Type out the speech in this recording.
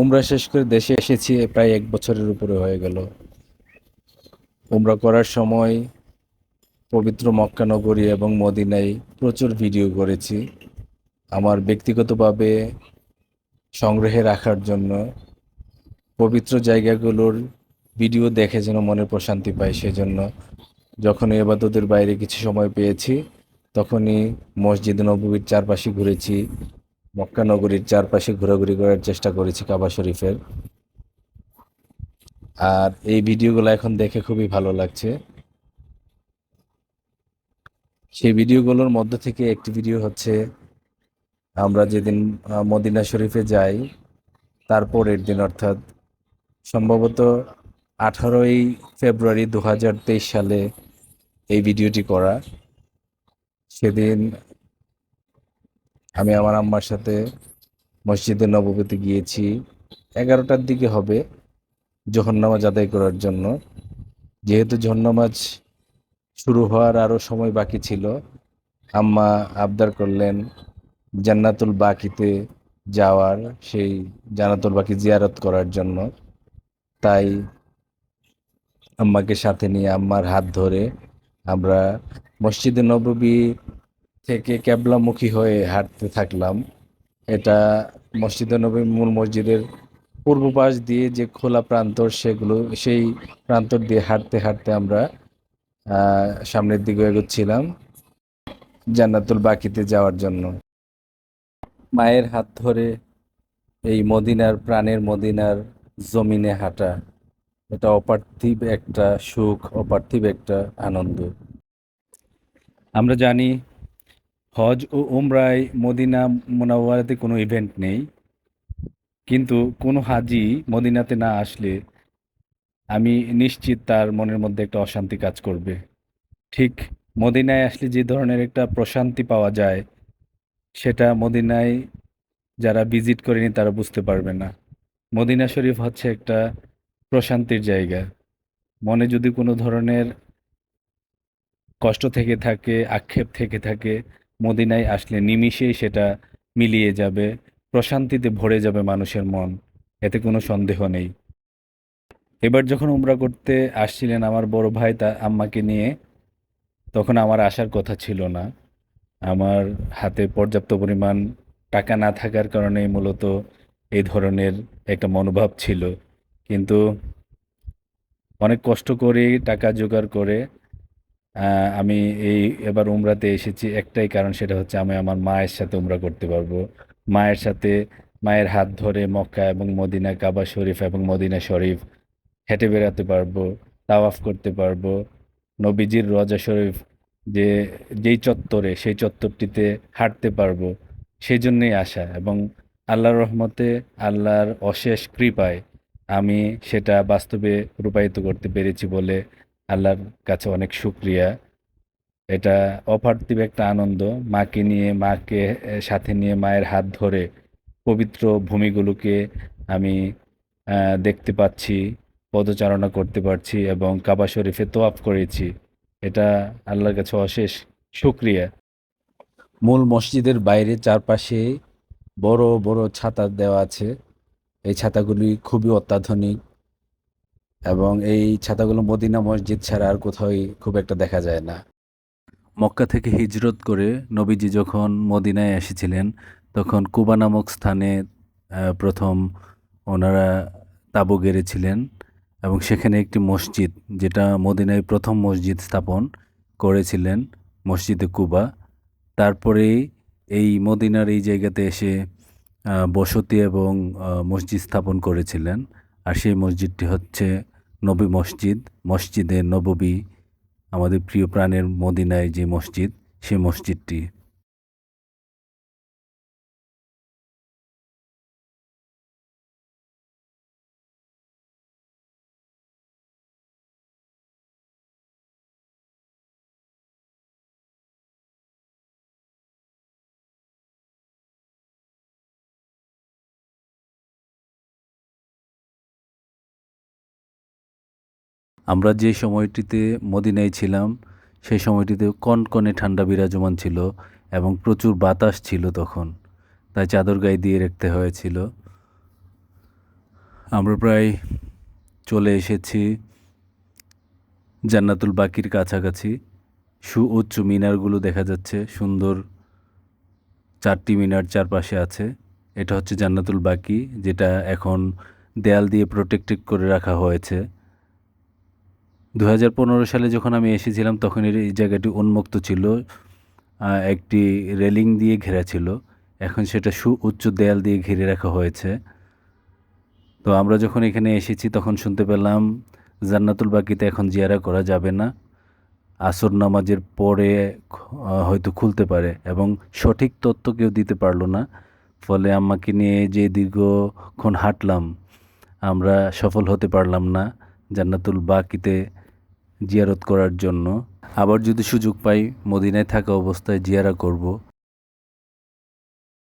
উমরা শেষ করে দেশে এসেছি প্রায় এক বছরের উপরে হয়ে গেল। উমরা করার সময় পবিত্র মক্কানগরী এবং মদিনায় প্রচুর ভিডিও করেছি। আমার ব্যক্তিগতভাবে সংগ্রহে রাখার জন্য পবিত্র জায়গাগুলোর ভিডিও দেখে যেন মনে প্রশান্তি পাই সেজন্য যখন এবাদতের বাইরে কিছু সময় পেয়েছি, তখনই মসজিদ নবীর চারপাশে ঘুরেছি। মক্কা নগরীর চারপাশে ঘোরাঘুরি করার চেষ্টা করেছি কাবা শরীফের। আর এই ভিডিওগুলো এখন দেখে খুবই ভালো লাগছে। সেই ভিডিওগুলোর মধ্য থেকে একটি ভিডিও হচ্ছে, আমরা যেদিন মদিনা শরীফে যাই তারপরের দিন অর্থাৎ সম্ভবত আঠারোই ফেব্রুয়ারি দু হাজার তেইশ সালে এই ভিডিওটি করা। সেদিন আমি আমার আম্মার সাথে মসজিদে নববীতে গিয়েছি। এগারোটার দিকে হবে জোহর নামাজ আদায় করার জন্য। যেহেতু জোহর নামাজ শুরু হওয়ার আরও সময় বাকি ছিল, আম্মা আবদার করলেন জান্নাতুল বাকিতে যাওয়ার, সেই জান্নাতুল বাকি জিয়ারত করার জন্য। তাই আম্মাকে সাথে নিয়ে আম্মার হাত ধরে আমরা মসজিদে নববী থেকে ক্যাবলামুখী হয়ে হাঁটতে থাকলাম। এটা মসজিদে নবী মূল মসজিদের পূর্ব পাশ দিয়ে যে খোলা প্রান্তর, সেগুলো, সেই প্রান্তর দিয়ে হাঁটতে হাঁটতে আমরা সামনের দিকে এগোচ্ছিলাম জান্নাতুল বাকিতে যাওয়ার জন্য। মায়ের হাত ধরে এই মদিনার প্রাণের মদিনার জমিনে হাঁটা, এটা অপার্থিব একটা সুখ, অপার্থিব একটা আনন্দ। আমরা জানি হজ ও উমরায় মদিনা মোনাওয়ারাতে কোনো ইভেন্ট নেই। কিন্তু কোনো হাজি মদিনাতে না আসলে আমি নিশ্চিত তার মনের মধ্যে একটা অশান্তি কাজ করবে। ঠিক মদিনায় আসলে যে ধরনের একটা প্রশান্তি পাওয়া যায়, সেটা মদিনায় যারা ভিজিট করেনি তারা বুঝতে পারবে না। মদিনা শরীফ হচ্ছে একটা প্রশান্তির জায়গা। মনে যদি কোনো ধরনের কষ্ট থেকে থাকে, আক্ষেপ থেকে থাকে মদিনায় আসলে নিমিষেই সেটা মিলিয়ে যাবে, প্রশান্তিতে ভরে যাবে মানুষের মন, এতে কোনো সন্দেহ নেই। এবার যখন উমরা করতে আসছিলেন আমার বড় ভাই তা আম্মাকে নিয়ে, তখন আমার আসার কথা ছিল না। আমার হাতে পর্যাপ্ত পরিমাণ টাকা না থাকার কারণে মূলত এই ধরনের একটা মনোভাব ছিল। কিন্তু অনেক কষ্ট করে, টাকা জোগাড় করে আমি এই এবার উমরাতে এসেছি একটাই কারণ, সেটা হচ্ছে আমি আমার মায়ের সাথে উমরা করতে পারব। মায়ের সাথে, মায়ের হাত ধরে মক্কা এবং মদিনা, কাবা শরীফ এবং মদিনা শরীফ হেঁটে বেড়াতে পারব, তাওয়াফ করতে পারব। নবীজির রজা শরীফ যে, যেই চত্বরে, সেই চত্বরটিতে হাঁটতে পারব, সেই জন্যই আসা এবং আল্লাহর রহমতে, আল্লাহর অশেষ কৃপায় আমি সেটা বাস্তবে রূপায়িত করতে পেরেছি বলে আল্লাহর কাছে অনেক শুক্রিয়া। এটা অপার্থিব একটা আনন্দ, মাকে নিয়ে, মাকে সাথে নিয়ে মায়ের হাত ধরে পবিত্র ভূমিগুলোকে আমি দেখতে পাচ্ছি, পদচারণা করতে পারছি এবং কাবা শরীফে তোয়াফ করেছি। এটা আল্লাহর কাছে অশেষ শুক্রিয়া। মূল মসজিদের বাইরে চারপাশে বড় বড় ছাতা দেওয়া আছে। এই ছাতাগুলি খুবই অত্যাধুনিক। এবং এই ছাতাগুলো মদিনা মসজিদ ছাড়া আর কোথাও খুব একটা দেখা যায় না। মক্কা থেকে হিজরত করে নবীজি যখন মদিনায় এসেছিলেন, তখন কুবা নামক স্থানে প্রথম ওনারা তাঁবু গেড়েছিলেন এবং সেখানে একটি মসজিদ, যেটা মদিনায় প্রথম মসজিদ স্থাপন করেছিলেন, মসজিদে কুবা। তারপরেই এই মদিনার এই জায়গাতে এসে বসতি এবং মসজিদ স্থাপন করেছিলেন। আর সেই মসজিদটি হচ্ছে নবী মসজিদ মসজিদে নববী আমাদের প্রিয় প্রাণের মদিনায় যে মসজিদ সে মসজিদটি। আমরা যে সময়টিতে মদিনায় ছিলাম সেই সময়টিতে কনকনে ঠান্ডা বিরাজমান ছিল এবং প্রচুর বাতাস ছিল তখন। তাই চাদর গায়ে দিয়ে রাখতে হয়েছিল। আমরা প্রায় চলে এসেছি জান্নাতুল বাকির কাছাকাছি। সুউচ্চ মিনারগুলো দেখা যাচ্ছে, সুন্দর চারটি মিনার চারপাশে আছে। এটা হচ্ছে জান্নাতুল বাকি, যেটা এখন দেয়াল দিয়ে প্রোটেক্টেড করে রাখা হয়েছে। দু হাজার পনেরো সালে যখন আমি এসেছিলাম, তখন এর এই জায়গাটি উন্মুক্ত ছিল একটি রেলিং দিয়ে ঘেরা ছিল। এখন সেটা সুউচ্চ দেয়াল দিয়ে ঘিরে রাখা হয়েছে। তো আমরা যখন এখানে এসেছি, তখন শুনতে পেলাম, জান্নাতুল বাকিতে এখন জিয়ারা করা যাবে না। আসর নামাজের পরে হয়তো খুলতে পারে এবং সঠিক তথ্য কেউ দিতে পারল না। ফলে আমাকে নিয়ে যে দীর্ঘক্ষণ হাঁটলাম, আমরা সফল হতে পারলাম না। জান্নাতুল বাকিতে জিয়ারত করার জন্য। আবার যদি সুযোগ পাই মদিনায় থাকা অবস্থায় জিয়ারা করব।